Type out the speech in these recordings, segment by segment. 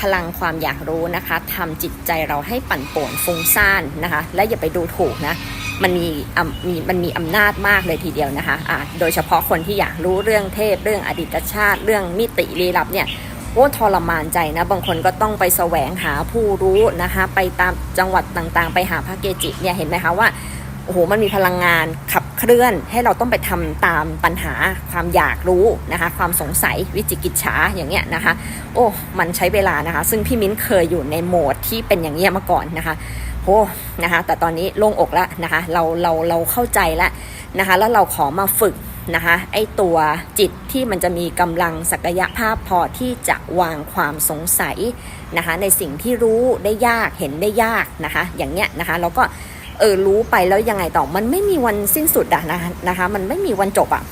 พลังความอยากรู้นะคะทำจิตใจเราให้ปั่นป่วนฟุ้งซ่านนะคะ และอย่าไปดูถูกนะมันมีมีมันมีอำนาจมากเลยทีเดียวนะคะอ่าโดยเฉพาะคนที่อยากรู้เรื่องเทพ เรื่องอดีตชาติ เรื่องมิติลี้ลับเนี่ยโอ้ทรมานใจนะ บางคนก็ต้องไปแสวงหาผู้รู้นะคะ ไปตามจังหวัดต่างๆ ไปหาพระเกจิเนี่ยเห็นไหมคะว่า โอ้โหมันมีพลังงานขับเคลื่อนให้เราต้องไปทำตามปัญหาความอยากรู้นะคะ ความสงสัยวิจิกิจฉาอย่างเงี้ยนะคะ โอ้มันใช้เวลานะคะ ซึ่งพี่มิ้นเคยอยู่ในโหมดที่เป็นอย่างเงี้ยมาก่อนนะคะโอ้นะคะแต่ตอนนี้โล่งอกแล้วนะคะ เราเราเราเข้าใจแล้วนะคะ แล้วเราขอมาฝึกนะคะไอตัวจิตที่มันจะมีกำลังศักยภาพพอที่จะวางความสงสัยนะคะในสิ่งที่รู้ได้ยากเห็นได้ยากนะคะ อย่างเงี้ยนะคะเราก็ เออรู้ไปแล้วยังไงต่อมันไม่มีวันสิ้นสุดอะนะคะนะคะ มันไม่มีวันจบอะ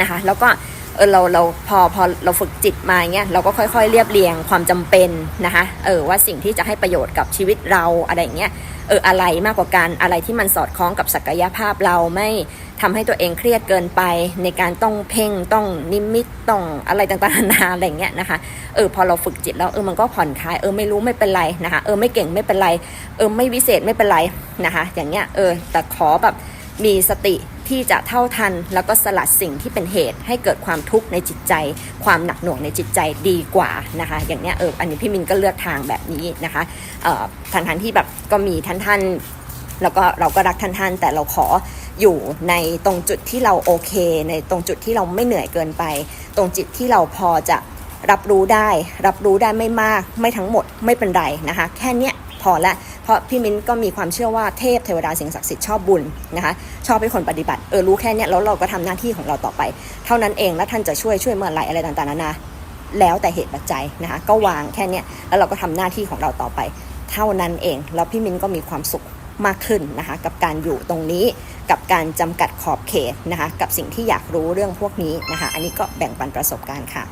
นะคะ แล้วก็ เออเราเราพอพอเราฝึกจิตมาเงี้ยเราก็ค่อยๆ เรียบเรียงความจำเป็นนะคะเออว่าสิ่งที่จะให้ประโยชน์กับชีวิตเราอะไรอย่างเงี้ยเอออะไรมากกว่ากันอะไรที่มันสอดคล้องกับศักยภาพเราไม่ทำให้ตัวเองเครียดเกินไป ในการต้องเพ่งต้องนิมิตต้องอะไรต่างๆนานาอะไรเงี้ยนะคะเออพอเราฝึกจิตแล้วเออมันก็ผ่อนคลายเออไม่รู้ไม่เป็นไรนะคะเออไม่เก่งไม่เป็นไร เออไม่วิเศษไม่เป็นไรนะคะอย่างเงี้ยเออแต่ขอแบบมีสติ ที่จะเท่าทัน แล้วก็สลัดสิ่งที่เป็นเหตุให้เกิดความทุกข์ในจิตใจ ความหนักหน่วงในจิตใจดีกว่านะคะ อย่างเนี้ยเอออันนี้พี่มินก็เลือกทางแบบนี้นะคะเอ่อทันทันที่แบบก็มีท่านท่านแล้วก็เราก็รักท่านท่านแต่เราขออยู่ในตรงจุดที่เราโอเค ในตรงจุดที่เราไม่เหนื่อยเกินไป ตรงจิตที่เราพอจะรับรู้ได้ รับรู้ได้ไม่มาก ไม่ทั้งหมดไม่เป็นไรนะคะ แค่เนี้ย พอละ เพราะพี่มิ้นก็มีความเชื่อว่าเทพเทวดาสิ่งศักดิ์สิทธิ์ชอบบุญนะคะ ชอบให้คนปฏิบัติ เออรู้แค่เนี้ยแล้วเราก็ทำหน้าที่ของเราต่อไป เท่านั้นเองแล้วท่านจะช่วยช่วยเมื่อไหร่อะไรต่างๆนานาแล้วแต่เหตุปัจจัยนะคะก็วางแค่เนี้ยแล้วเราก็ทำหน้าที่ของเราต่อไป เท่านั้นเอง แล้วพี่มิ้นก็มีความสุขมากขึ้นนะคะกับการอยู่ตรงนี้กับการจำกัดขอบเขตนะคะกับสิ่งที่อยากรู้เรื่องพวกนี้นะคะอันนี้ก็แบ่งปันประสบการณ์ค่ะ